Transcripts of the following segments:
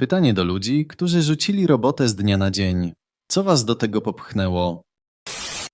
Pytanie do ludzi, którzy rzucili robotę z dnia na dzień. Co was do tego popchnęło?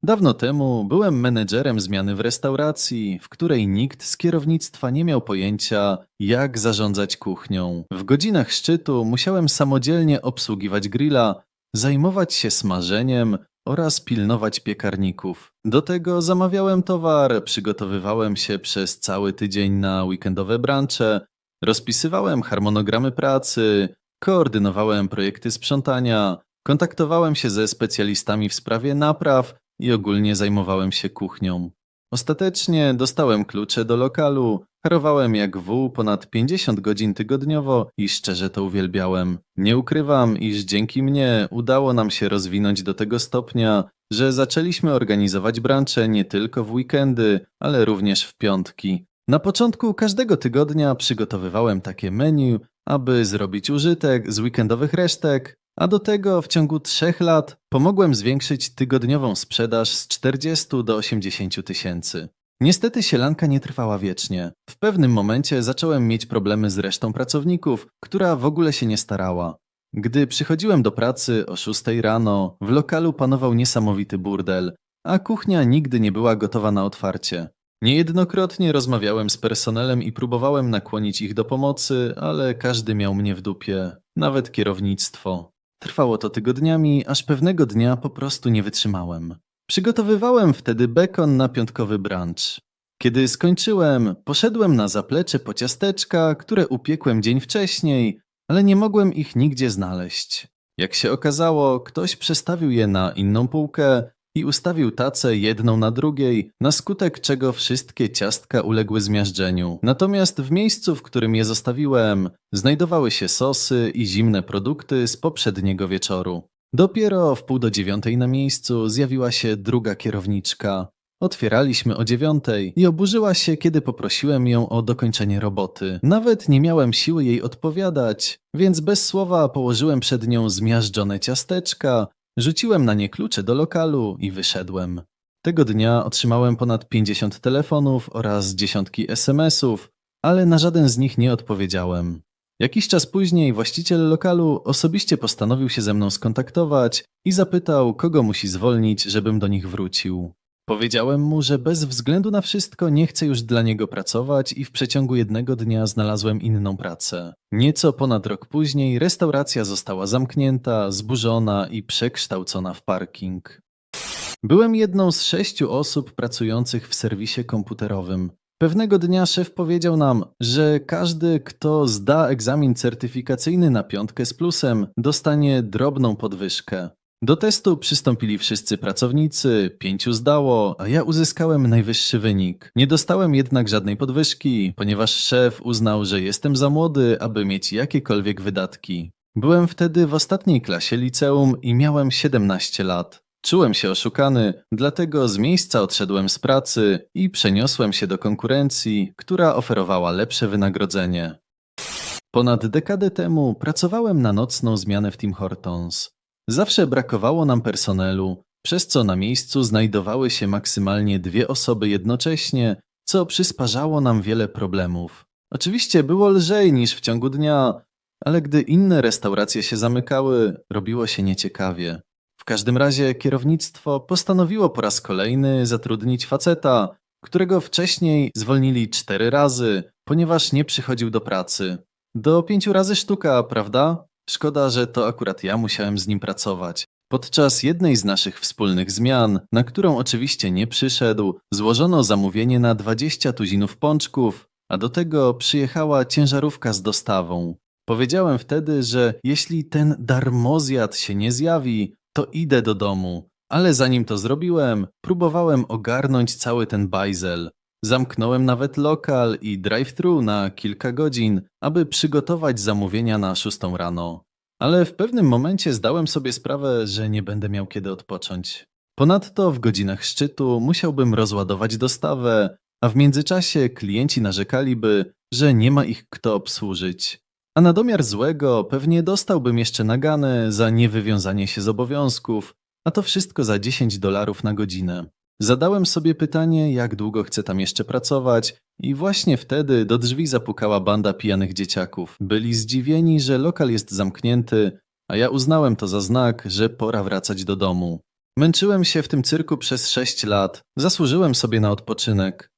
Dawno temu byłem menedżerem zmiany w restauracji, w której nikt z kierownictwa nie miał pojęcia, jak zarządzać kuchnią. W godzinach szczytu musiałem samodzielnie obsługiwać grilla, zajmować się smażeniem oraz pilnować piekarników. Do tego zamawiałem towar, przygotowywałem się przez cały tydzień na weekendowe brunche, rozpisywałem harmonogramy pracy, koordynowałem projekty sprzątania, kontaktowałem się ze specjalistami w sprawie napraw i ogólnie zajmowałem się kuchnią. Ostatecznie dostałem klucze do lokalu, harowałem jak wół ponad 50 godzin tygodniowo i szczerze to uwielbiałem. Nie ukrywam, iż dzięki mnie udało nam się rozwinąć do tego stopnia, że zaczęliśmy organizować brancze nie tylko w weekendy, ale również w piątki. Na początku każdego tygodnia przygotowywałem takie menu, aby zrobić użytek z weekendowych resztek, a do tego w ciągu trzech lat pomogłem zwiększyć tygodniową sprzedaż z 40 do 80 tysięcy. Niestety sielanka nie trwała wiecznie. W pewnym momencie zacząłem mieć problemy z resztą pracowników, która w ogóle się nie starała. Gdy przychodziłem do pracy o 6 rano, w lokalu panował niesamowity burdel, a kuchnia nigdy nie była gotowa na otwarcie. Niejednokrotnie rozmawiałem z personelem i próbowałem nakłonić ich do pomocy, ale każdy miał mnie w dupie, nawet kierownictwo. Trwało to tygodniami, aż pewnego dnia po prostu nie wytrzymałem. Przygotowywałem wtedy bekon na piątkowy brunch. Kiedy skończyłem, poszedłem na zaplecze po ciasteczka, które upiekłem dzień wcześniej, ale nie mogłem ich nigdzie znaleźć. Jak się okazało, ktoś przestawił je na inną półkę i ustawił tace jedną na drugiej, na skutek czego wszystkie ciastka uległy zmiażdżeniu. Natomiast w miejscu, w którym je zostawiłem, znajdowały się sosy i zimne produkty z poprzedniego wieczoru. Dopiero w pół do dziewiątej na miejscu zjawiła się druga kierowniczka. Otwieraliśmy o dziewiątej i oburzyła się, kiedy poprosiłem ją o dokończenie roboty. Nawet nie miałem siły jej odpowiadać, więc bez słowa położyłem przed nią zmiażdżone ciasteczka, rzuciłem na nie klucze do lokalu i wyszedłem. Tego dnia otrzymałem ponad 50 telefonów oraz dziesiątki SMS-ów, ale na żaden z nich nie odpowiedziałem. Jakiś czas później właściciel lokalu osobiście postanowił się ze mną skontaktować i zapytał, kogo musi zwolnić, żebym do nich wrócił. Powiedziałem mu, że bez względu na wszystko nie chcę już dla niego pracować i w przeciągu jednego dnia znalazłem inną pracę. Nieco ponad rok później restauracja została zamknięta, zburzona i przekształcona w parking. Byłem jedną z sześciu osób pracujących w serwisie komputerowym. Pewnego dnia szef powiedział nam, że każdy, kto zda egzamin certyfikacyjny na piątkę z plusem, dostanie drobną podwyżkę. Do testu przystąpili wszyscy pracownicy, pięciu zdało, a ja uzyskałem najwyższy wynik. Nie dostałem jednak żadnej podwyżki, ponieważ szef uznał, że jestem za młody, aby mieć jakiekolwiek wydatki. Byłem wtedy w ostatniej klasie liceum i miałem 17 lat. Czułem się oszukany, dlatego z miejsca odszedłem z pracy i przeniosłem się do konkurencji, która oferowała lepsze wynagrodzenie. Ponad dekadę temu pracowałem na nocną zmianę w Tim Hortons. Zawsze brakowało nam personelu, przez co na miejscu znajdowały się maksymalnie dwie osoby jednocześnie, co przysparzało nam wiele problemów. Oczywiście było lżej niż w ciągu dnia, ale gdy inne restauracje się zamykały, robiło się nieciekawie. W każdym razie kierownictwo postanowiło po raz kolejny zatrudnić faceta, którego wcześniej zwolnili cztery razy, ponieważ nie przychodził do pracy. Do pięciu razy sztuka, prawda? Szkoda, że to akurat ja musiałem z nim pracować. Podczas jednej z naszych wspólnych zmian, na którą oczywiście nie przyszedł, złożono zamówienie na 20 tuzinów pączków, a do tego przyjechała ciężarówka z dostawą. Powiedziałem wtedy, że jeśli ten darmozjad się nie zjawi, to idę do domu. Ale zanim to zrobiłem, próbowałem ogarnąć cały ten bajzel. Zamknąłem nawet lokal i drive-thru na kilka godzin, aby przygotować zamówienia na szóstą rano. Ale w pewnym momencie zdałem sobie sprawę, że nie będę miał kiedy odpocząć. Ponadto w godzinach szczytu musiałbym rozładować dostawę, a w międzyczasie klienci narzekaliby, że nie ma ich kto obsłużyć. A na domiar złego pewnie dostałbym jeszcze nagane za niewywiązanie się z obowiązków, a to wszystko za 10 dolarów na godzinę. Zadałem sobie pytanie, jak długo chcę tam jeszcze pracować, i właśnie wtedy do drzwi zapukała banda pijanych dzieciaków. Byli zdziwieni, że lokal jest zamknięty, a ja uznałem to za znak, że pora wracać do domu. Męczyłem się w tym cyrku przez sześć lat, zasłużyłem sobie na odpoczynek.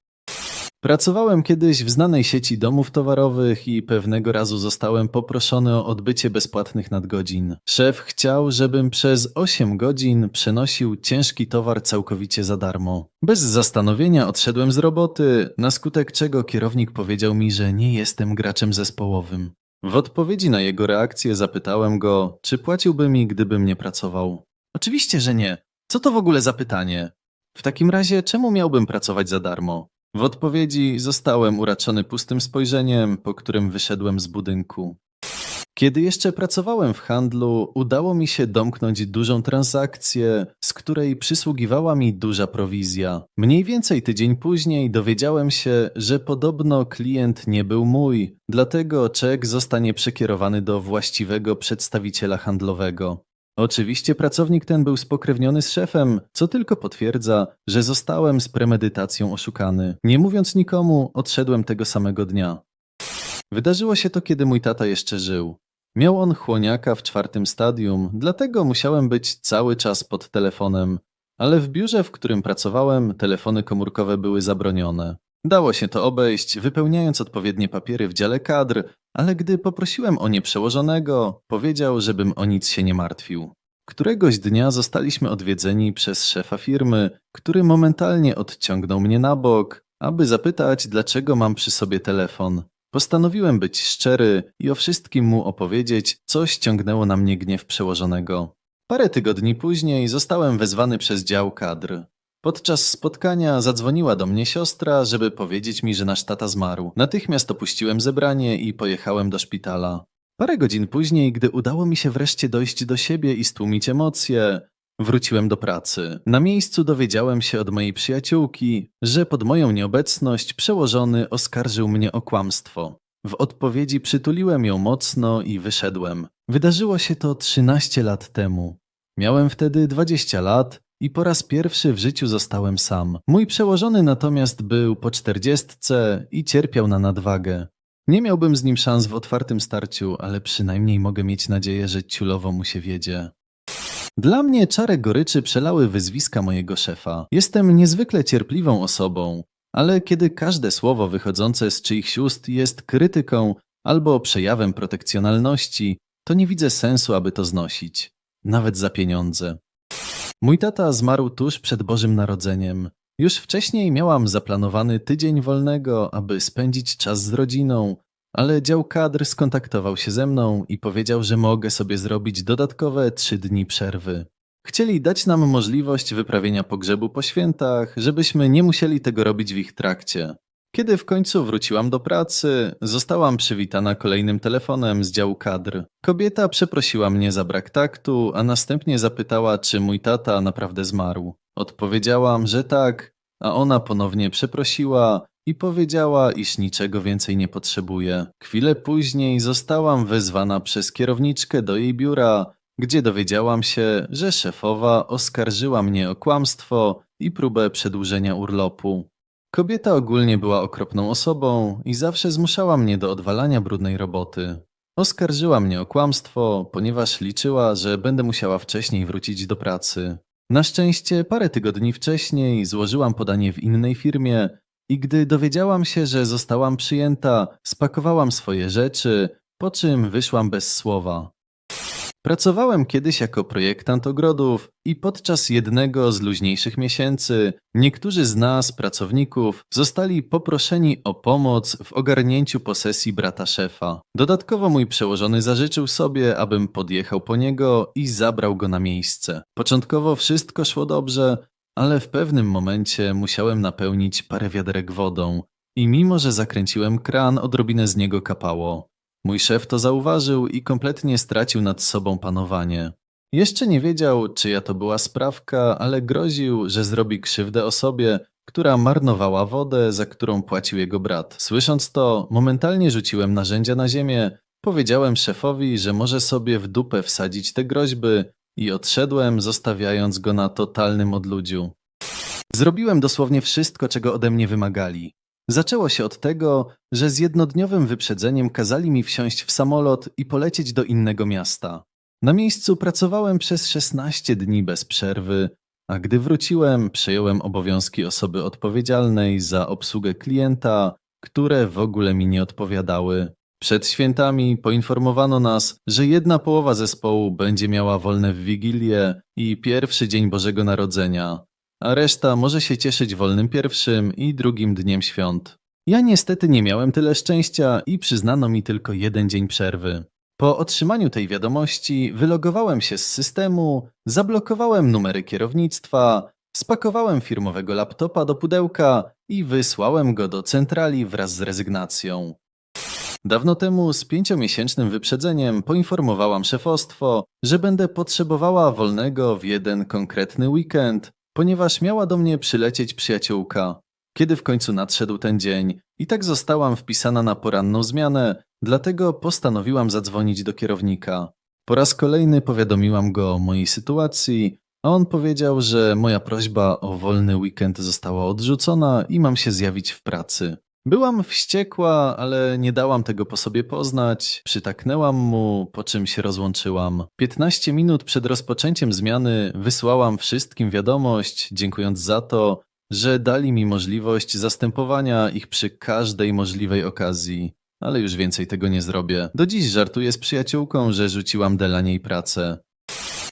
Pracowałem kiedyś w znanej sieci domów towarowych i pewnego razu zostałem poproszony o odbycie bezpłatnych nadgodzin. Szef chciał, żebym przez 8 godzin przenosił ciężki towar całkowicie za darmo. Bez zastanowienia odszedłem z roboty, na skutek czego kierownik powiedział mi, że nie jestem graczem zespołowym. W odpowiedzi na jego reakcję zapytałem go, czy płaciłby mi, gdybym nie pracował. Oczywiście, że nie. Co to w ogóle za pytanie? W takim razie, czemu miałbym pracować za darmo? W odpowiedzi zostałem uraczony pustym spojrzeniem, po którym wyszedłem z budynku. Kiedy jeszcze pracowałem w handlu, udało mi się domknąć dużą transakcję, z której przysługiwała mi duża prowizja. Mniej więcej tydzień później dowiedziałem się, że podobno klient nie był mój, dlatego czek zostanie przekierowany do właściwego przedstawiciela handlowego. Oczywiście pracownik ten był spokrewniony z szefem, co tylko potwierdza, że zostałem z premedytacją oszukany. Nie mówiąc nikomu, odszedłem tego samego dnia. Wydarzyło się to, kiedy mój tata jeszcze żył. Miał on chłoniaka w czwartym stadium, dlatego musiałem być cały czas pod telefonem, ale w biurze, w którym pracowałem, telefony komórkowe były zabronione. Dało się to obejść, wypełniając odpowiednie papiery w dziale kadr, ale gdy poprosiłem o nie przełożonego, powiedział, żebym o nic się nie martwił. Któregoś dnia zostaliśmy odwiedzeni przez szefa firmy, który momentalnie odciągnął mnie na bok, aby zapytać, dlaczego mam przy sobie telefon. Postanowiłem być szczery i o wszystkim mu opowiedzieć, co ściągnęło na mnie gniew przełożonego. Parę tygodni później zostałem wezwany przez dział kadr. Podczas spotkania zadzwoniła do mnie siostra, żeby powiedzieć mi, że nasz tata zmarł. Natychmiast opuściłem zebranie i pojechałem do szpitala. Parę godzin później, gdy udało mi się wreszcie dojść do siebie i stłumić emocje, wróciłem do pracy. Na miejscu dowiedziałem się od mojej przyjaciółki, że pod moją nieobecność przełożony oskarżył mnie o kłamstwo. W odpowiedzi przytuliłem ją mocno i wyszedłem. Wydarzyło się to 13 lat temu. Miałem wtedy 20 lat i po raz pierwszy w życiu zostałem sam. Mój przełożony natomiast był po czterdziestce i cierpiał na nadwagę. Nie miałbym z nim szans w otwartym starciu, ale przynajmniej mogę mieć nadzieję, że ciulowo mu się wiedzie. Dla mnie czarę goryczy przelały wyzwiska mojego szefa. Jestem niezwykle cierpliwą osobą, ale kiedy każde słowo wychodzące z czyichś ust jest krytyką albo przejawem protekcjonalności, to nie widzę sensu, aby to znosić. Nawet za pieniądze. Mój tata zmarł tuż przed Bożym Narodzeniem. Już wcześniej miałam zaplanowany tydzień wolnego, aby spędzić czas z rodziną, ale dział kadr skontaktował się ze mną i powiedział, że mogę sobie zrobić dodatkowe trzy dni przerwy. Chcieli dać nam możliwość wyprawienia pogrzebu po świętach, żebyśmy nie musieli tego robić w ich trakcie. Kiedy w końcu wróciłam do pracy, zostałam przywitana kolejnym telefonem z działu kadr. Kobieta przeprosiła mnie za brak taktu, a następnie zapytała, czy mój tata naprawdę zmarł. Odpowiedziałam, że tak, a ona ponownie przeprosiła i powiedziała, iż niczego więcej nie potrzebuje. Chwilę później zostałam wezwana przez kierowniczkę do jej biura, gdzie dowiedziałam się, że szefowa oskarżyła mnie o kłamstwo i próbę przedłużenia urlopu. Kobieta ogólnie była okropną osobą i zawsze zmuszała mnie do odwalania brudnej roboty. Oskarżyła mnie o kłamstwo, ponieważ liczyła, że będę musiała wcześniej wrócić do pracy. Na szczęście parę tygodni wcześniej złożyłam podanie w innej firmie i gdy dowiedziałam się, że zostałam przyjęta, spakowałam swoje rzeczy, po czym wyszłam bez słowa. Pracowałem kiedyś jako projektant ogrodów i podczas jednego z luźniejszych miesięcy niektórzy z nas, pracowników, zostali poproszeni o pomoc w ogarnięciu posesji brata szefa. Dodatkowo mój przełożony zażyczył sobie, abym podjechał po niego i zabrał go na miejsce. Początkowo wszystko szło dobrze, ale w pewnym momencie musiałem napełnić parę wiaderek wodą i mimo, że zakręciłem kran, odrobinę z niego kapało. Mój szef to zauważył i kompletnie stracił nad sobą panowanie. Jeszcze nie wiedział, czyja to była sprawka, ale groził, że zrobi krzywdę osobie, która marnowała wodę, za którą płacił jego brat. Słysząc to, momentalnie rzuciłem narzędzia na ziemię, powiedziałem szefowi, że może sobie w dupę wsadzić te groźby i odszedłem, zostawiając go na totalnym odludziu. Zrobiłem dosłownie wszystko, czego ode mnie wymagali. Zaczęło się od tego, że z jednodniowym wyprzedzeniem kazali mi wsiąść w samolot i polecieć do innego miasta. Na miejscu pracowałem przez 16 dni bez przerwy, a gdy wróciłem, przejąłem obowiązki osoby odpowiedzialnej za obsługę klienta, które w ogóle mi nie odpowiadały. Przed świętami poinformowano nas, że jedna połowa zespołu będzie miała wolne w Wigilię i pierwszy dzień Bożego Narodzenia, a reszta może się cieszyć wolnym pierwszym i drugim dniem świąt. Ja niestety nie miałem tyle szczęścia i przyznano mi tylko jeden dzień przerwy. Po otrzymaniu tej wiadomości wylogowałem się z systemu, zablokowałem numery kierownictwa, spakowałem firmowego laptopa do pudełka i wysłałem go do centrali wraz z rezygnacją. Dawno temu z pięciomiesięcznym wyprzedzeniem poinformowałam szefostwo, że będę potrzebowała wolnego w jeden konkretny weekend, ponieważ miała do mnie przylecieć przyjaciółka. Kiedy w końcu nadszedł ten dzień i tak zostałam wpisana na poranną zmianę, dlatego postanowiłam zadzwonić do kierownika. Po raz kolejny powiadomiłam go o mojej sytuacji, a on powiedział, że moja prośba o wolny weekend została odrzucona i mam się zjawić w pracy. Byłam wściekła, ale nie dałam tego po sobie poznać. Przytaknęłam mu, po czym się rozłączyłam. 15 minut przed rozpoczęciem zmiany wysłałam wszystkim wiadomość, dziękując za to, że dali mi możliwość zastępowania ich przy każdej możliwej okazji. Ale już więcej tego nie zrobię. Do dziś żartuję z przyjaciółką, że rzuciłam dla niej pracę.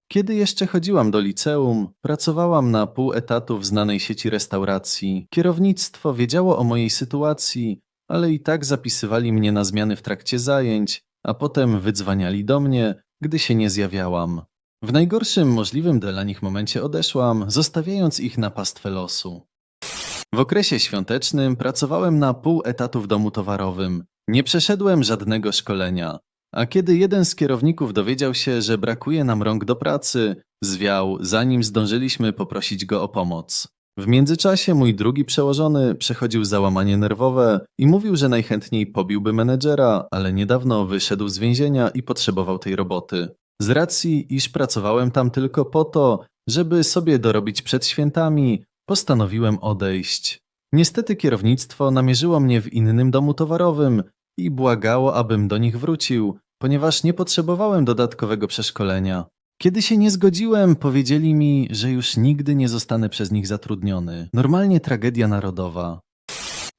Kiedy jeszcze chodziłam do liceum, pracowałam na pół etatu w znanej sieci restauracji. Kierownictwo wiedziało o mojej sytuacji, ale i tak zapisywali mnie na zmiany w trakcie zajęć, a potem wydzwaniali do mnie, gdy się nie zjawiałam. W najgorszym możliwym dla nich momencie odeszłam, zostawiając ich na pastwę losu. W okresie świątecznym pracowałem na pół etatu w domu towarowym. Nie przeszedłem żadnego szkolenia. A kiedy jeden z kierowników dowiedział się, że brakuje nam rąk do pracy, zwiał, zanim zdążyliśmy poprosić go o pomoc. W międzyczasie mój drugi przełożony przechodził załamanie nerwowe i mówił, że najchętniej pobiłby menedżera, ale niedawno wyszedł z więzienia i potrzebował tej roboty. Z racji, iż pracowałem tam tylko po to, żeby sobie dorobić przed świętami, postanowiłem odejść. Niestety kierownictwo namierzyło mnie w innym domu towarowym i błagało, abym do nich wrócił, ponieważ nie potrzebowałem dodatkowego przeszkolenia. Kiedy się nie zgodziłem, powiedzieli mi, że już nigdy nie zostanę przez nich zatrudniony. Normalnie tragedia narodowa.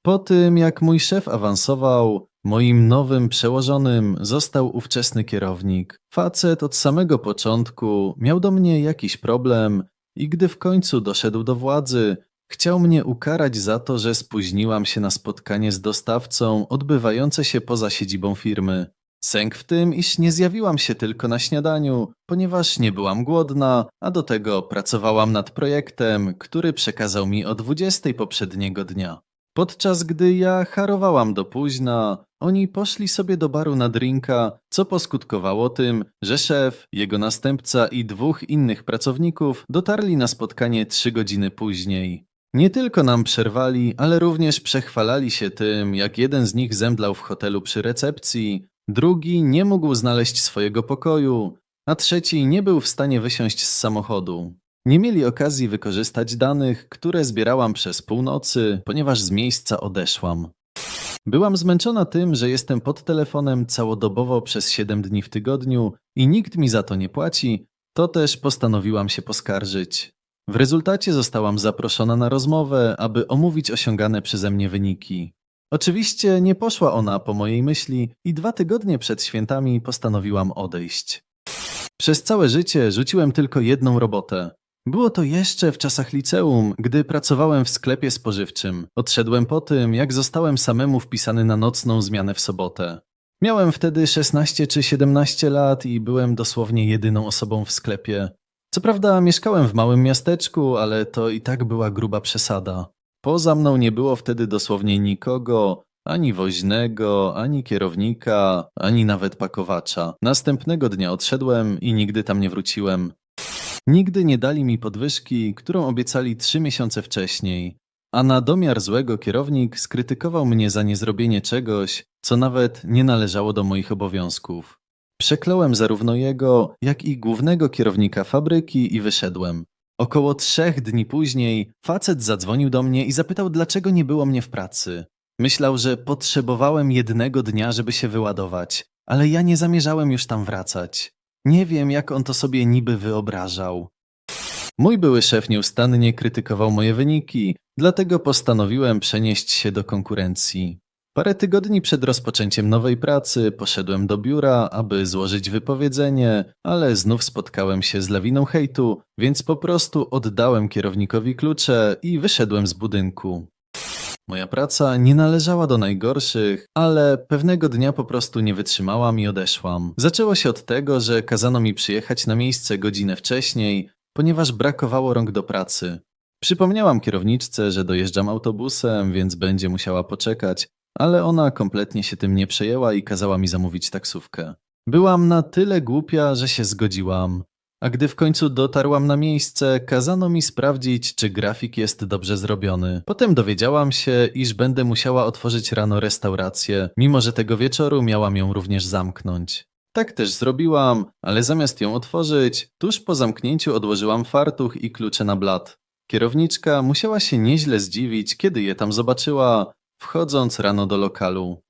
Po tym, jak mój szef awansował, moim nowym przełożonym został ówczesny kierownik. Facet od samego początku miał do mnie jakiś problem i gdy w końcu doszedł do władzy, chciał mnie ukarać za to, że spóźniłam się na spotkanie z dostawcą odbywające się poza siedzibą firmy. Sęk w tym, iż nie zjawiłam się tylko na śniadaniu, ponieważ nie byłam głodna, a do tego pracowałam nad projektem, który przekazał mi o 20 poprzedniego dnia. Podczas gdy ja harowałam do późna, oni poszli sobie do baru na drinka, co poskutkowało tym, że szef, jego następca i dwóch innych pracowników dotarli na spotkanie trzy godziny później. Nie tylko nam przerwali, ale również przechwalali się tym, jak jeden z nich zemdlał w hotelu przy recepcji, drugi nie mógł znaleźć swojego pokoju, a trzeci nie był w stanie wysiąść z samochodu. Nie mieli okazji wykorzystać danych, które zbierałam przez północy, ponieważ z miejsca odeszłam. Byłam zmęczona tym, że jestem pod telefonem całodobowo przez 7 dni w tygodniu i nikt mi za to nie płaci, to też postanowiłam się poskarżyć. W rezultacie zostałam zaproszona na rozmowę, aby omówić osiągane przeze mnie wyniki. Oczywiście nie poszła ona po mojej myśli i dwa tygodnie przed świętami postanowiłam odejść. Przez całe życie rzuciłem tylko jedną robotę. Było to jeszcze w czasach liceum, gdy pracowałem w sklepie spożywczym. Odszedłem po tym, jak zostałem samemu wpisany na nocną zmianę w sobotę. Miałem wtedy 16 czy 17 lat i byłem dosłownie jedyną osobą w sklepie. Co prawda mieszkałem w małym miasteczku, ale to i tak była gruba przesada. Poza mną nie było wtedy dosłownie nikogo, ani woźnego, ani kierownika, ani nawet pakowacza. Następnego dnia odszedłem i nigdy tam nie wróciłem. Nigdy nie dali mi podwyżki, którą obiecali trzy miesiące wcześniej, a na domiar złego kierownik skrytykował mnie za niezrobienie czegoś, co nawet nie należało do moich obowiązków. Przekląłem zarówno jego, jak i głównego kierownika fabryki i wyszedłem. Około trzech dni później facet zadzwonił do mnie i zapytał, dlaczego nie było mnie w pracy. Myślał, że potrzebowałem jednego dnia, żeby się wyładować, ale ja nie zamierzałem już tam wracać. Nie wiem, jak on to sobie niby wyobrażał. Mój były szef nieustannie krytykował moje wyniki, dlatego postanowiłem przenieść się do konkurencji. Parę tygodni przed rozpoczęciem nowej pracy poszedłem do biura, aby złożyć wypowiedzenie, ale znów spotkałem się z lawiną hejtu, więc po prostu oddałem kierownikowi klucze i wyszedłem z budynku. Moja praca nie należała do najgorszych, ale pewnego dnia po prostu nie wytrzymałam i odeszłam. Zaczęło się od tego, że kazano mi przyjechać na miejsce godzinę wcześniej, ponieważ brakowało rąk do pracy. Przypomniałam kierowniczce, że dojeżdżam autobusem, więc będzie musiała poczekać, ale ona kompletnie się tym nie przejęła i kazała mi zamówić taksówkę. Byłam na tyle głupia, że się zgodziłam. A gdy w końcu dotarłam na miejsce, kazano mi sprawdzić, czy grafik jest dobrze zrobiony. Potem dowiedziałam się, iż będę musiała otworzyć rano restaurację, mimo że tego wieczoru miałam ją również zamknąć. Tak też zrobiłam, ale zamiast ją otworzyć, tuż po zamknięciu odłożyłam fartuch i klucze na blat. Kierowniczka musiała się nieźle zdziwić, kiedy je tam zobaczyła, wchodząc rano do lokalu.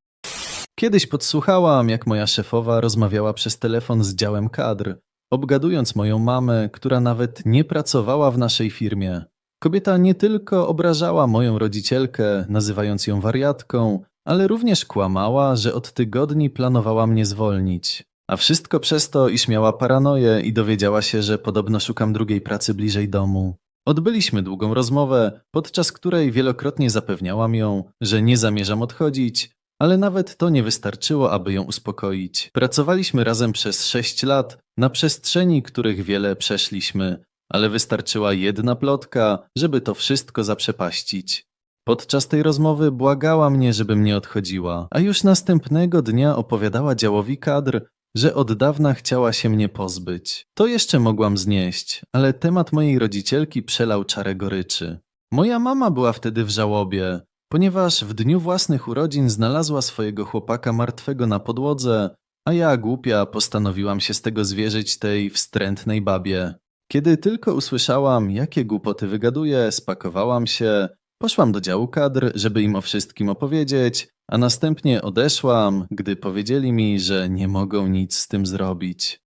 Kiedyś podsłuchałam, jak moja szefowa rozmawiała przez telefon z działem kadr, obgadując moją mamę, która nawet nie pracowała w naszej firmie. Kobieta nie tylko obrażała moją rodzicielkę, nazywając ją wariatką, ale również kłamała, że od tygodni planowała mnie zwolnić. A wszystko przez to, iż miała paranoję i dowiedziała się, że podobno szukam drugiej pracy bliżej domu. Odbyliśmy długą rozmowę, podczas której wielokrotnie zapewniałam ją, że nie zamierzam odchodzić, ale nawet to nie wystarczyło, aby ją uspokoić. Pracowaliśmy razem przez sześć lat, na przestrzeni których wiele przeszliśmy, ale wystarczyła jedna plotka, żeby to wszystko zaprzepaścić. Podczas tej rozmowy błagała mnie, żebym nie odchodziła, a już następnego dnia opowiadała działowi kadr, że od dawna chciała się mnie pozbyć. To jeszcze mogłam znieść, ale temat mojej rodzicielki przelał czarę goryczy. Moja mama była wtedy w żałobie, ponieważ w dniu własnych urodzin znalazła swojego chłopaka martwego na podłodze, a ja, głupia, postanowiłam się z tego zwierzyć tej wstrętnej babie. Kiedy tylko usłyszałam, jakie głupoty wygaduję, spakowałam się, poszłam do działu kadr, żeby im o wszystkim opowiedzieć, a następnie odeszłam, gdy powiedzieli mi, że nie mogą nic z tym zrobić.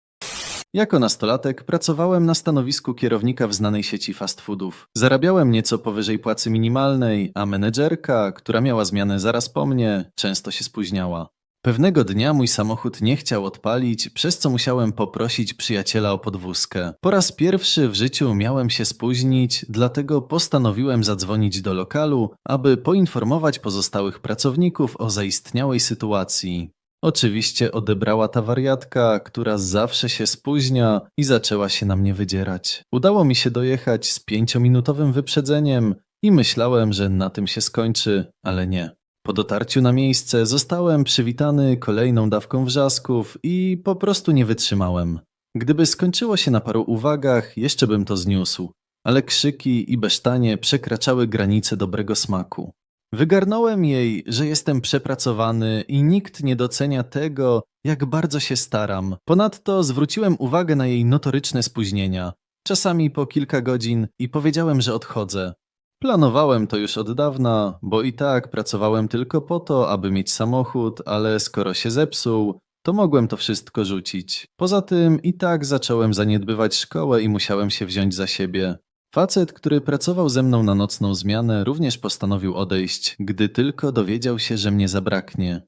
Jako nastolatek pracowałem na stanowisku kierownika w znanej sieci fast foodów. Zarabiałem nieco powyżej płacy minimalnej, a menedżerka, która miała zmianę zaraz po mnie, często się spóźniała. Pewnego dnia mój samochód nie chciał odpalić, przez co musiałem poprosić przyjaciela o podwózkę. Po raz pierwszy w życiu miałem się spóźnić, dlatego postanowiłem zadzwonić do lokalu, aby poinformować pozostałych pracowników o zaistniałej sytuacji. Oczywiście odebrała ta wariatka, która zawsze się spóźnia i zaczęła się na mnie wydzierać. Udało mi się dojechać z pięciominutowym wyprzedzeniem i myślałem, że na tym się skończy, ale nie. Po dotarciu na miejsce zostałem przywitany kolejną dawką wrzasków i po prostu nie wytrzymałem. Gdyby skończyło się na paru uwagach, jeszcze bym to zniósł, ale krzyki i besztanie przekraczały granice dobrego smaku. Wygarnąłem jej, że jestem przepracowany i nikt nie docenia tego, jak bardzo się staram. Ponadto zwróciłem uwagę na jej notoryczne spóźnienia, czasami po kilka godzin, i powiedziałem, że odchodzę. Planowałem to już od dawna, bo i tak pracowałem tylko po to, aby mieć samochód, ale skoro się zepsuł, to mogłem to wszystko rzucić. Poza tym i tak zacząłem zaniedbywać szkołę i musiałem się wziąć za siebie. Facet, który pracował ze mną na nocną zmianę, również postanowił odejść, gdy tylko dowiedział się, że mnie zabraknie.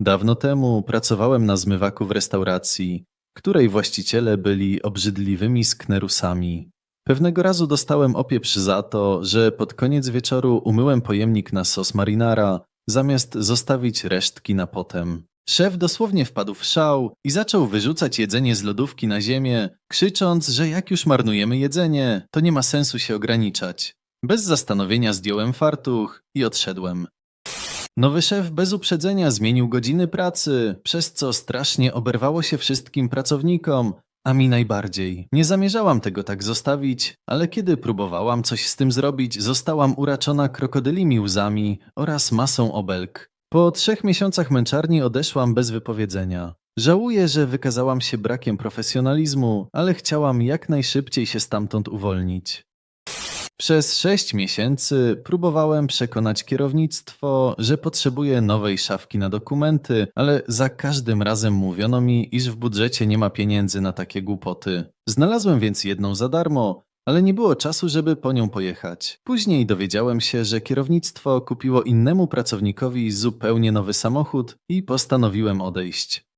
Dawno temu pracowałem na zmywaku w restauracji, której właściciele byli obrzydliwymi sknerusami. Pewnego razu dostałem opieprz za to, że pod koniec wieczoru umyłem pojemnik na sos marinara, zamiast zostawić resztki na potem. Szef dosłownie wpadł w szał i zaczął wyrzucać jedzenie z lodówki na ziemię, krzycząc, że jak już marnujemy jedzenie, to nie ma sensu się ograniczać. Bez zastanowienia zdjąłem fartuch i odszedłem. Nowy szef bez uprzedzenia zmienił godziny pracy, przez co strasznie oberwało się wszystkim pracownikom, a mi najbardziej. Nie zamierzałam tego tak zostawić, ale kiedy próbowałam coś z tym zrobić, zostałam uraczona krokodylimi łzami oraz masą obelg. Po trzech miesiącach męczarni odeszłam bez wypowiedzenia. Żałuję, że wykazałam się brakiem profesjonalizmu, ale chciałam jak najszybciej się stamtąd uwolnić. Przez sześć miesięcy próbowałem przekonać kierownictwo, że potrzebuję nowej szafki na dokumenty, ale za każdym razem mówiono mi, iż w budżecie nie ma pieniędzy na takie głupoty. Znalazłem więc jedną za darmo, ale nie było czasu, żeby po nią pojechać. Później dowiedziałem się, że kierownictwo kupiło innemu pracownikowi zupełnie nowy samochód i postanowiłem odejść.